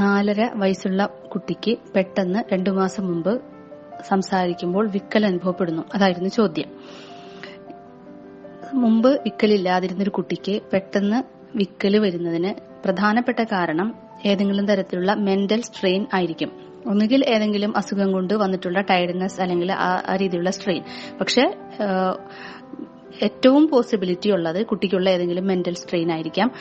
നാലര വയസ്സുള്ള കുട്ടിക്ക് പെട്ടെന്ന് രണ്ടു മാസം മുമ്പ് സംസാരിക്കുമ്പോൾ വിക്കൽ അനുഭവപ്പെടുന്നു. അതായിരുന്നു ചോദ്യം. മുമ്പ് വിക്കലില്ലാതിരുന്നൊരു കുട്ടിക്ക് പെട്ടെന്ന് വിക്കൽ വരുന്നതിന് പ്രധാനപ്പെട്ട കാരണം ഏതെങ്കിലും തരത്തിലുള്ള മെന്റൽ സ്ട്രെയിൻ ആയിരിക്കും. ഒന്നുകിൽ ഏതെങ്കിലും അസുഖം കൊണ്ട് വന്നിട്ടുള്ള ടയർഡ്നെസ് അല്ലെങ്കിൽ ആ രീതിയിലുള്ള സ്ട്രെയിൻ പക്ഷെ ഏറ്റവും പോസിബിലിറ്റി ഉള്ളത് കുട്ടിക്കുള്ള ഏതെങ്കിലും മെന്റൽ സ്ട്രെയിൻ ആയിരിക്കാം.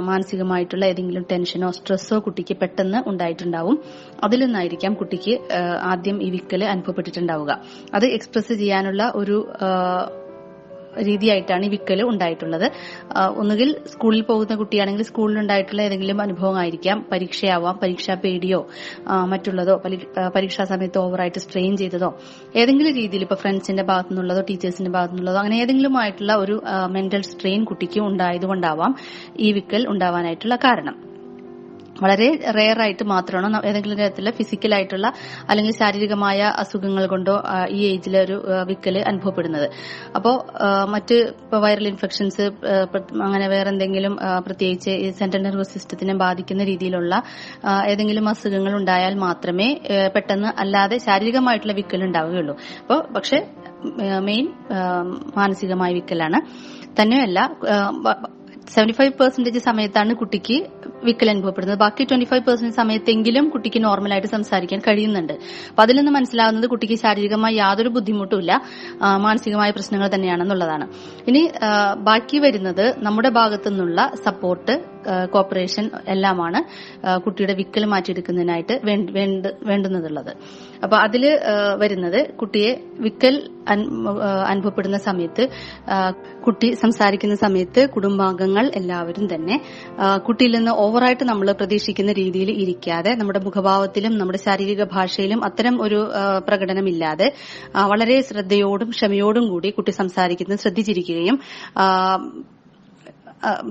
മാനസികമായിട്ടുള്ള ഏതെങ്കിലും ടെൻഷനോ സ്ട്രെസ്സോ കുട്ടിക്ക് പെട്ടെന്ന് ഉണ്ടായിട്ടുണ്ടാവും. അതിൽ നിന്നായിരിക്കാം കുട്ടിക്ക് ആദ്യം ഈ വിക്കൽ അനുഭവപ്പെട്ടിട്ടുണ്ടാവുക. അത് എക്സ്പ്രസ് ചെയ്യാനുള്ള ഒരു രീതിയായിട്ടാണ് ഈ വിക്കൽ ഉണ്ടായിട്ടുള്ളത്. ഒന്നുകിൽ സ്കൂളിൽ പോകുന്ന കുട്ടിയാണെങ്കിൽ സ്കൂളിൽ ഉണ്ടായിട്ടുള്ള ഏതെങ്കിലും അനുഭവം ആയിരിക്കാം പരീക്ഷയാവാം പരീക്ഷാ പേടിയോ മറ്റുള്ളതോ പരീക്ഷാ സമയത്ത് ഓവറായിട്ട് സ്ട്രെയിൻ ചെയ്തതോ ഏതെങ്കിലും രീതിയിൽ ഇപ്പൊ ഫ്രണ്ട്സിന്റെ ഭാഗത്തു നിന്നുള്ളതോ ടീച്ചേഴ്സിന്റെ ഭാഗത്തു നിന്നുള്ളതോ അങ്ങനെ ഏതെങ്കിലും ആയിട്ടുള്ള ഒരു മെന്റൽ സ്ട്രെയിൻ കുട്ടിക്ക് ഉണ്ടായതുകൊണ്ടാവാം ഈ വിക്കൽ ഉണ്ടാവാനായിട്ടുള്ള കാരണം. വളരെ റെയർ ആയിട്ട് മാത്രമാണ്? ഏതെങ്കിലും തരത്തിലുള്ള ഫിസിക്കലായിട്ടുള്ള അല്ലെങ്കിൽ ശാരീരികമായ അസുഖങ്ങൾ കൊണ്ടോ ഈ ഏജിൽ ഒരു ആ, വിക്കൽ അനുഭവപ്പെടുന്നത്. അപ്പോൾ മറ്റ് വൈറൽ ഇൻഫെക്ഷൻസ് അങ്ങനെ വേറെ എന്തെങ്കിലും പ്രത്യേകിച്ച് സെൻട്രൽ നെർവസ് സിസ്റ്റത്തിനെ ബാധിക്കുന്ന രീതിയിലുള്ള ഏതെങ്കിലും അസുഖങ്ങൾ ഉണ്ടായാൽ മാത്രമേ പെട്ടെന്ന് അല്ലാതെ ശാരീരികമായിട്ടുള്ള വിക്കൽ ഉണ്ടാവുകയുള്ളൂ. അപ്പോൾ പക്ഷെ മെയിൻ മാനസികമായ വിക്കലാണ്. തന്നെയല്ല സെവന്റി ഫൈവ് പെർസെന്റേജ് സമയത്താണ് കുട്ടിക്ക് വിക്കൽ അനുഭവപ്പെടുന്നത്. ബാക്കി ട്വന്റി ഫൈവ് പെർസെന്റ് സമയത്തെങ്കിലും കുട്ടിക്ക് നോർമലായിട്ട് സംസാരിക്കാൻ കഴിയുന്നുണ്ട്. അപ്പൊ അതിൽ നിന്ന് മനസ്സിലാകുന്നത് കുട്ടിക്ക് ശാരീരികമായി യാതൊരു ബുദ്ധിമുട്ടുമില്ല. മാനസികമായ പ്രശ്നങ്ങൾ തന്നെയാണെന്നുള്ളതാണ്. ഇനി ബാക്കി വരുന്നത് നമ്മുടെ ഭാഗത്തു നിന്നുള്ള സപ്പോർട്ട് കോപ്പറേഷൻ എല്ലാമാണ് കുട്ടിയുടെ വിക്കൽ മാറ്റിയെടുക്കുന്നതിനായിട്ട് വേണ്ട- വേണ്ട- വേണ്ടുന്നതുള്ളത്. അപ്പൊ അതിൽ വരുന്നത് കുട്ടിയെ വിക്കൽ അനുഭവപ്പെടുന്ന സമയത്ത് കുട്ടി സംസാരിക്കുന്ന സമയത്ത് കുടുംബാംഗങ്ങൾ എല്ലാവരും തന്നെ കുട്ടിയിൽ നിന്ന് ഓവറായിട്ട് നമ്മൾ പ്രതീക്ഷിക്കുന്ന രീതിയിൽ ഇരിക്കാതെ നമ്മുടെ മുഖഭാവത്തിലും നമ്മുടെ ശാരീരിക ഭാഷയിലും അത്തരം ഒരു പ്രകടനമില്ലാതെ വളരെ ശ്രദ്ധയോടും ക്ഷമയോടും കൂടി കുട്ടി സംസാരിക്കുന്നത് ശ്രദ്ധിച്ചിരിക്കുകയും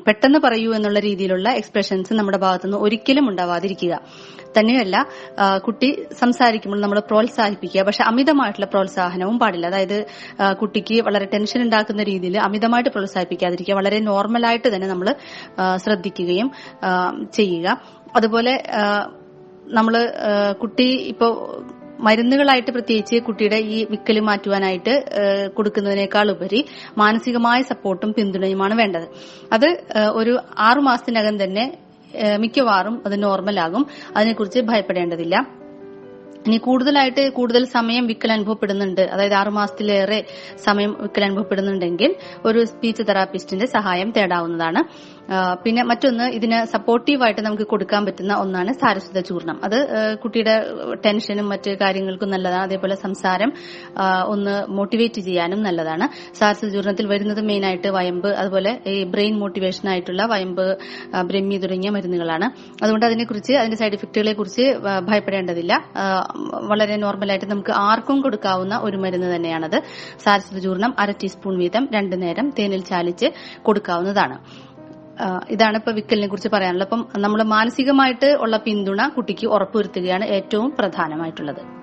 പെട്ടെന്ന് പറയൂ എന്നുള്ള രീതിയിലുള്ള എക്സ്പ്രഷൻസ് നമ്മുടെ ഭാഗത്തുനിന്ന് ഒരിക്കലും ഉണ്ടാവാതിരിക്കുക. തന്നെയല്ല കുട്ടി സംസാരിക്കുമ്പോൾ നമ്മൾ പ്രോത്സാഹിപ്പിക്കുക. പക്ഷെ അമിതമായിട്ടുള്ള പ്രോത്സാഹനവും പാടില്ല. അതായത് കുട്ടിക്ക് വളരെ ടെൻഷൻ ഉണ്ടാക്കുന്ന രീതിയിൽ അമിതമായിട്ട് പ്രോത്സാഹിപ്പിക്കാതിരിക്കുക. വളരെ നോർമലായിട്ട് തന്നെ നമ്മൾ ശ്രദ്ധിക്കുകയും ചെയ്യുക. അതുപോലെ നമ്മൾ കുട്ടി ഇപ്പോ മരുന്നുകളായിട്ട് പ്രത്യേകിച്ച് കുട്ടിയുടെ ഈ വിക്കൽ മാറ്റുവാനായിട്ട് കൊടുക്കുന്നതിനേക്കാൾ ഉപരി മാനസികമായ സപ്പോർട്ടും പിന്തുണയുമാണ് വേണ്ടത്. അത് ഒരു ആറുമാസത്തിനകം തന്നെ മിക്കവാറും അത് നോർമലാകും. അതിനെക്കുറിച്ച് ഭയപ്പെടേണ്ടതില്ല. ഇനി കൂടുതലായിട്ട് കൂടുതൽ സമയം വിക്കൽ അനുഭവപ്പെടുന്നുണ്ട്. അതായത് ആറുമാസത്തിലേറെ സമയം വിക്കൽ അനുഭവപ്പെടുന്നുണ്ടെങ്കിൽ ഒരു സ്പീച്ച് തെറാപ്പിസ്റ്റിന്റെ സഹായം തേടാവുന്നതാണ്. പിന്നെ മറ്റൊന്ന് ഇതിന് സപ്പോർട്ടീവായിട്ട് നമുക്ക് കൊടുക്കാൻ പറ്റുന്ന ഒന്നാണ് സാരസ്വത ചൂർണം. അത് കുട്ടിയുടെ ടെൻഷനും മറ്റ് കാര്യങ്ങൾക്കും നല്ലതാണ്. അതേപോലെ സംസാരം ഒന്ന് മോട്ടിവേറ്റ് ചെയ്യാനും നല്ലതാണ്. സാരസ്വത ചൂർണത്തിൽ വരുന്നത് മെയിനായിട്ട് വയമ്പ് അതുപോലെ ഈ ബ്രെയിൻ മോട്ടിവേഷൻ ആയിട്ടുള്ള വയമ്പ് ബ്രഹ്മി തുടങ്ങിയ മരുന്നുകളാണ്. അതുകൊണ്ട് അതിനെക്കുറിച്ച് അതിന്റെ സൈഡ് ഇഫക്റ്റുകളെ കുറിച്ച് ഭയപ്പെടേണ്ടതില്ല. വളരെ നോർമലായിട്ട് നമുക്ക് ആർക്കും കൊടുക്കാവുന്ന ഒരു മരുന്ന് തന്നെയാണത്. സാരസ്വത ചൂർണം അര ടീസ്പൂൺ വീതം രണ്ടു നേരം തേനിൽ ചാലിച്ച് കൊടുക്കാവുന്നതാണ്. ഇതാണ് ഇപ്പൊ വിക്കലിനെ കുറിച്ച് പറയാനുള്ളത്. അപ്പം നമ്മൾ മാനസികമായിട്ട് ഉള്ള പിന്തുണ കുട്ടിക്ക് ഉറപ്പുവരുത്തുകയാണ് ഏറ്റവും പ്രധാനമായിട്ടുള്ളത്.